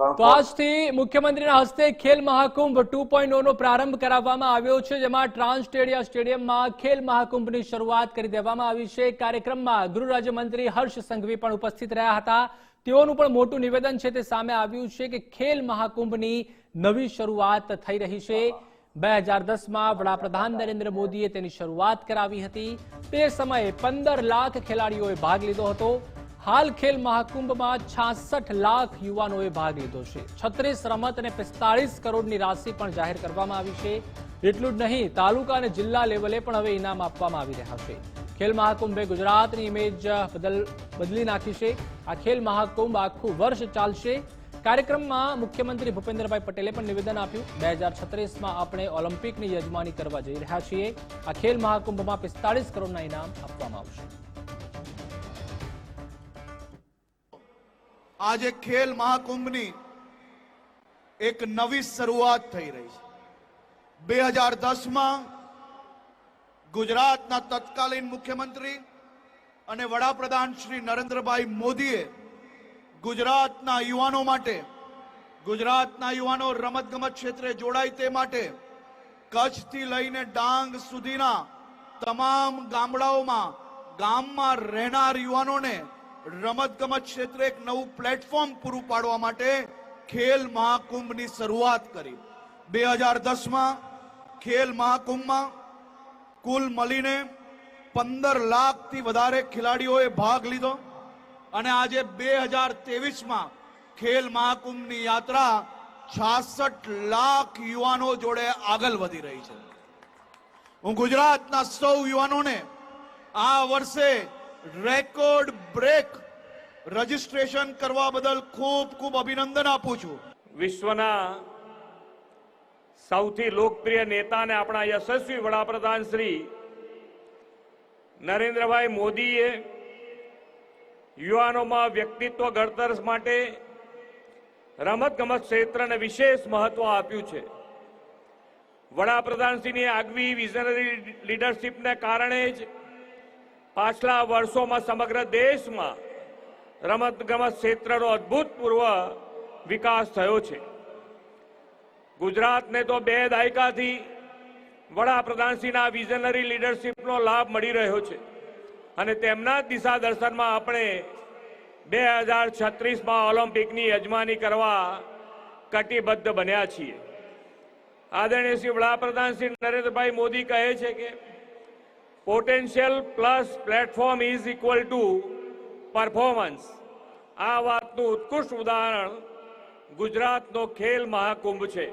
તો આજથી મુખ્યમંત્રીના હસ્તે ખેલ મહાકુંભ ટુ નો પ્રારંભ કરાવવામાં આવ્યો છે જેમાં ટ્રાન્સ સ્ટેડિયા સ્ટેડિયમમાં ખેલ મહાકુંભની શરૂઆત કરી દેવામાં આવી છે. કાર્યક્રમમાં ગૃહ રાજ્યમંત્રી હર્ષ સંઘવી પણ ઉપસ્થિત રહ્યા હતા. તેઓનું પણ મોટું નિવેદન છે તે સામે આવ્યું છે કે ખેલ મહાકુંભની નવી શરૂઆત થઈ રહી છે. બે હજાર દસમાં વડાપ્રધાન નરેન્દ્ર મોદીએ તેની શરૂઆત કરાવી હતી. તે સમયે પંદર લાખ ખેલાડીઓએ ભાગ લીધો હતો. હાલ ખેલ મહાકુંભમાં છાસઠ લાખ યુવાનોએ ભાગ લીધો છે. છત્રીસ રમત અને પિસ્તાળીસ કરોડની રાશિ પણ જાહેર કરવામાં આવી છે. એટલું જ નહીં, તાલુકા અને જિલ્લા લેવલે પણ હવે ઇનામ આપવામાં આવી રહ્યા છે. ખેલ મહાકુંભે ગુજરાતની ઇમેજ બદલ, બદલી નાખી છે. આ ખેલ મહાકુંભ આખું વર્ષ ચાલશે. કાર્યક્રમમાં મુખ્યમંત્રી ભૂપેન્દ્રભાઈ પટેલે પણ નિવેદન આપ્યું. બે હજાર છત્રીસમાં આપણે ઓલિમ્પિકની યજમાની કરવા જઈ રહ્યા છીએ. આ ખેલ મહાકુંભમાં પિસ્તાળીસ કરોડના ઇનામ આપવામાં આવશે. આજે ખેલ મહાકુંભની એક નવી શરૂઆત થઈ રહી છે બે હજાર દસમાં ગુજરાતના તત્કાલીન મુખ્યમંત્રી અને વડાપ્રધાન શ્રી નરેન્દ્રભાઈ મોદીએ ગુજરાતના યુવાનો માટે ગુજરાતના યુવાનો રમતગમત ક્ષેત્રે જોડાય તે માટે કચ્છથી લઈને ડાંગ સુધીના તમામ ગામડાઓમાં ગામમાં રહેનાર યુવાનોને રમતગમત ક્ષેત્રે એક નવું પ્લેટફોર્મ પૂરું પાડવા માટે ખેલ મહાકુંભની શરૂઆત કરી. બે હજાર દસમાં ખેલ મહાકુંભમાં કુલ મળીને પંદર લાખથી વધારે ખેલાડીઓએ ભાગ લીધો અને આજે બે હજાર ત્રેવીસમાં ખેલ મહાકુંભની યાત્રા છાસઠ લાખ યુવાનો જોડે આગળ વધી રહી છે. હું ગુજરાતના સૌ યુવાનોને આ વર્ષે રેકોર્ડ બ્રેક રજીસ્ટ્રેશન કરવા બદલ ખૂબ ખૂબ અભિનંદન આપું છું. વિશ્વના સૌથી લોકપ્રિય નેતા અને આપણા યશસ્વી વડાપ્રધાન શ્રી નરેન્દ્રભાઈ મોદીએ યુવાનોમાં વ્યક્તિત્વ ઘડતર માટે રમતગમત ક્ષેત્રને વિશેષ મહત્વ આપ્યું છે. વડાપ્રધાનશ્રીની આગવી વિઝનરી લીડરશીપને કારણે જ પાછલા વર્ષોમાં સમગ્ર દેશમાં રમતગમત ક્ષેત્રનો અભૂતપૂર્વ વિકાસ થયો છે. ગુજરાતને તો બે દાયકાથી વડાપ્રધાનશ્રીના વિઝનરી લીડરશીપનો લાભ મળી રહ્યો છે અને તેમના દિશા દર્શનમાં આપણે બે હજાર છત્રીસમાં ઓલિમ્પિકની યજમાની કરવા કટિબદ્ધ બન્યા છીએ. આદરણીય શ્રી વડાપ્રધાન શ્રી નરેન્દ્રભાઈ મોદી કહે છે કે potential plus platform is equal to performance આ વાતનું ઉત્કૃષ્ટ ઉદાહરણ ગુજરાતનો ખેલ મહાકુંભ છે.